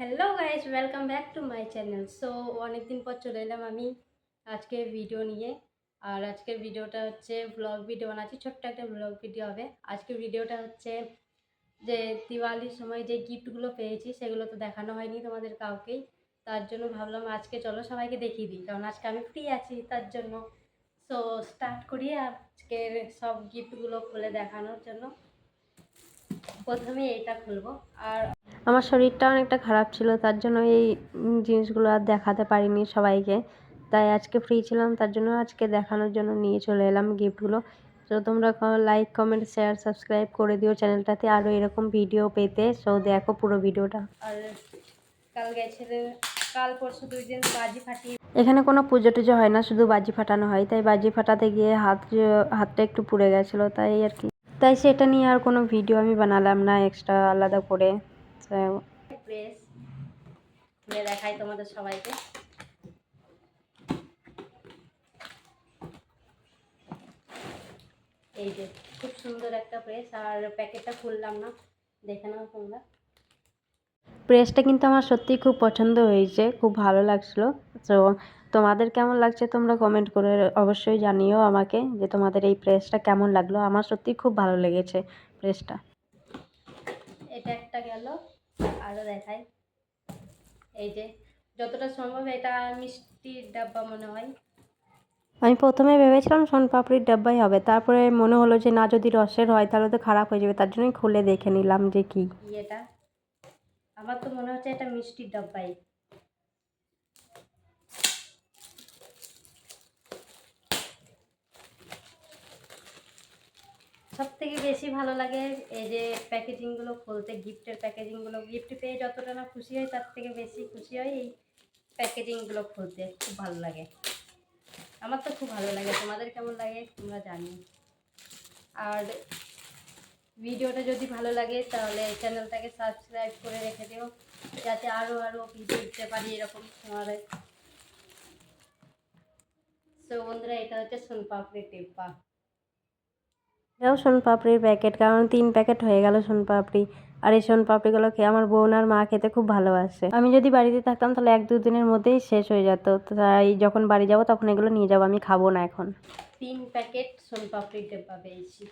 Hello guys welcome back to my channel so অনেকদিন পর চলে এলাম আমি আজকের ভিডিও নিয়ে। আর আজকের ভিডিওটা হচ্ছে ব্লগ ভিডিও বানাচ্ছি, ছোট্ট একটা ব্লগ ভিডিও হবে। আজকের ভিডিওটা হচ্ছে যে দিওয়ালির সময় যে গিফটগুলো পেয়েছি, সেগুলো তো দেখানো হয়নি তোমাদের কাউকেই তার জন্য ভাবলাম আজকে চলো সবাইকে দেখিয়ে দিই, কারণ আজকে আমি ফ্রি আছি তার জন্য। সো স্টার্ট করি আজকের সব গিফটগুলো খুলে দেখানোর জন্য। প্রথমে এটা খুলবো, আর আমার শরীরটা অনেকটা খারাপ ছিল তার জন্য এই জিনিসগুলো আর দেখাতে পারিনি সবাইকে। তাই আজকে ফ্রি ছিলাম তার জন্য আজকে দেখানোর জন্য নিয়ে চলে এলাম গিফটগুলো। তো তোমরা লাইক কমেন্ট শেয়ার সাবস্ক্রাইব করে দিও চ্যানেলটাতে আরও এরকম ভিডিও পেতে। সো দেখো পুরো ভিডিওটা আর কাল গেছিলে কাল পরশু দুই দিন বাজি ফাটিয়ে এখানে কোনো পুজো টুজো হয় না শুধু বাজি ফাটানো হয়। তাই বাজি ফাটাতে গিয়ে হাত হাতটা একটু পুড়ে গেছিল তাই আর কি। তাই সেটা নিয়ে আর কোনো ভিডিও আমি বানালাম না এক্সট্রা আলাদা করে। প্রেস খুলে দেখাই তোমাদের সবাইকে। এই যে খুব সুন্দর একটা প্রেস আর প্যাকেটটা খুললাম না। দেখে নাও তোমরা। প্রেসটা কিন্তু আমার সত্যিই খুব পছন্দ হয়েছে খুব ভালো লাগছিল। তো তোমাদের কেমন লাগছে তোমরা কমেন্ট করে অবশ্যই জানিও আমাকে যে তোমাদের এই প্রেসটা কেমন লাগল। আমার সত্যিই খুব ভালো লেগেছে প্রেসটা এটা একটা গেল। আরও দেখাই। এই যে যতটা সম্ভব এটা মিষ্টির ডাব্বা মনে হয়। আমি প্রথমে ভেবেছিলাম সোনপাপড়ির ডাব্বাই হবে তারপরে মনে হলো যে না যদি রসের হয় তাহলে তো খারাপ হয়ে যাবে তার জন্যই খুলে দেখে নিলাম যে কি। এটা আমার তো মনে হচ্ছে এটা মিষ্টির ডাব্বাই। সব থেকে বেশি ভালো লাগে এই যে প্যাকেজিংগুলো খুলতে, গিফটের প্যাকেজিংগুলো, গিফট পেয়ে যতটা না খুশি হয় তার থেকে বেশি খুশি হয় এই প্যাকেজিংগুলো খুলতে, খুব ভালো লাগে। আমার তো খুব ভালো লাগে, তোমাদের কেমন লাগে তোমরা জানি আর ভিডিওটা যদি ভালো লাগে, তাহলে চ্যানেলটাকে সাবস্ক্রাইব করে রেখে দিও, যাতে আরও আরও ভিডিও দিতে পারি এরকম তোমাদের। সো বন্ধুরা, এটা হচ্ছে সোনপাপড়ি টিপ্পা। এটাও সোনপাপড়ির প্যাকেট কারণ তিন প্যাকেট হয়ে গেল সোনপাপড়ি আর এই সোনপাপড়িগুলো খেয়ে আমার বোন আর মা খেতে খুব ভালোবাসে। আমি যদি বাড়িতে থাকতাম তাহলে এক দুদিনের মধ্যেই শেষ হয়ে যেত। তাই যখন বাড়ি যাব তখন এগুলো নিয়ে যাব, আমি খাব না এখন। তিন প্যাকেট সোনপাপড়ির ডিব্বা পেয়েছি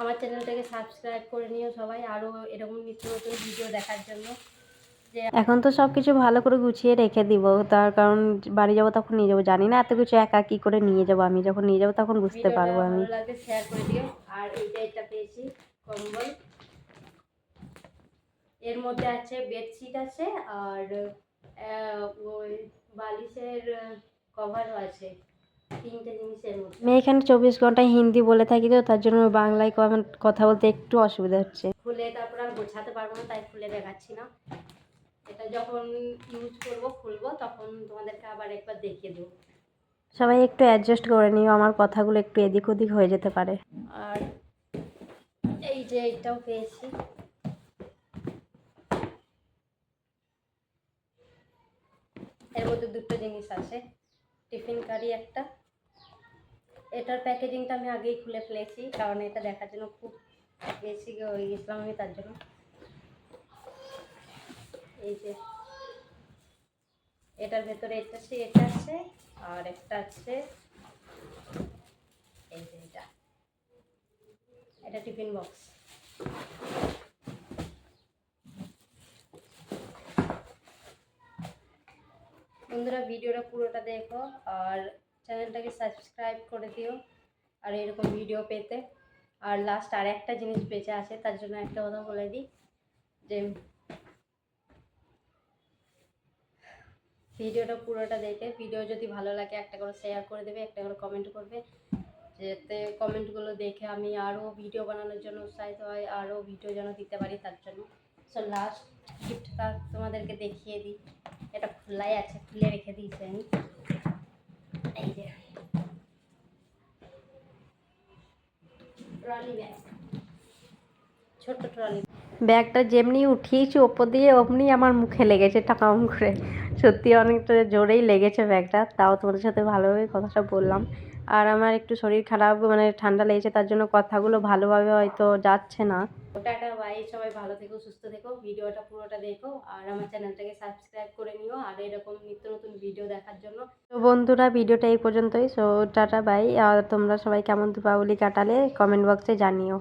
আমার চ্যানেলটাকে সাবস্ক্রাইব করে নিও সবাই, আরও এরকম নিত্য নতুন ভিডিও দেখার জন্য। এখন তো সব কিছু ভালো করে গুছিয়ে রেখে দিব। তার কারণ বাড়ি যাব তখন নিয়ে যাব। জানি না এত কিছু একা কী করে নিয়ে যাব? আমি যখন নিয়ে যাব তখন বুঝতে পারব আমি। শেয়ার করে দিও। আর এইটা এটা পেয়েছি কম্বল। এর মধ্যে আছে বেডশিট আছে আর ওই বালিশের কভারও আছে। তিনটে জিনিসের মধ্যে। আমি এখানে চব্বিশ ঘন্টায় হিন্দি বলে থাকি তো তার জন্য বাংলায় কথা বলতে একটু অসুবিধা হচ্ছে। খুলে তারপর আর গোছাতে পারব না তাই খুলে দেখাচ্ছি না। যখন ইউজ করব খুলবো তখন তোমাদেরকে আবার একবার দেখিয়ে দেবো। সবাই একটু অ্যাডজাস্ট করে নিও আমার কথাগুলো একটু এদিক ওদিক হয়ে যেতে পারে। আর এই যে এইটাও পেয়েছি। এর মধ্যে দুটো জিনিস আছে টিফিন কারি একটা। এটার প্যাকেজিংটা আমি আগেই খুলে ফেলেছি কারণ এটা দেখার জন্য খুব বেশি হয়ে গেছিলাম আমি তার জন্য। এই যে, এটার ভেতরে এটা আছে এটা আছে আর একটা আছে এই যে এটা। এটা টিফিন বক্স। বন্ধুরা, ভিডিওটা পুরোটা দেখো আর চ্যানেলটাকে সাবস্ক্রাইব করে দিও আর এরকম ভিডিও পেতে। আর লাস্ট আর একটা জিনিস বেঁচে আছে, তার জন্য একটা কথা বলে দিই যে ভিডিওটা পুরোটা দেখে, ভিডিও যদি ভালো লাগে, একটা করে শেয়ার করে দেবে, একটা করে কমেন্ট করবে। যাতে কমেন্টগুলো দেখে আমি আরও ভিডিও বানানোর জন্য উৎসাহিত হয় আরও ভিডিও যেন দিতে পারি তার জন্য। সো লাস্ট গিফটটা তোমাদেরকে দেখিয়ে দিই। এটা খোলাই আছে খুলে রেখে দিয়েছি আমি। এই যে। ট্রলি ব্যাগ ছোট্ট ট্রলি ব্যাগটা যেমনি উঠিয়েছি ওপর দিয়ে অমনি আমার মুখে লেগেছে টাকাম করে সত্যি অনেকটা জোরেই লেগেছে ব্যাগটা তাও তোমাদের সাথে ভালোভাবে কথাটা বললাম। আর আমার একটু শরীর খারাপ মানে ঠান্ডা লেগেছে তার জন্য কথাগুলো ভালোভাবে হয়তো যাচ্ছে না। টাটা বাই সবাই ভালো থেকো সুস্থ থেকো ভিডিওটা পুরোটা দেখো আর আমার চ্যানেলটাকে সাবস্ক্রাইব করে নিও আর এরকম নিত্য নতুন ভিডিও দেখার জন্য। তো বন্ধুরা ভিডিওটা এই পর্যন্তই সো টাটা বাই আর তোমরা সবাই কেমন দীপাবলি কাটালে কমেন্ট বক্সে জানিও।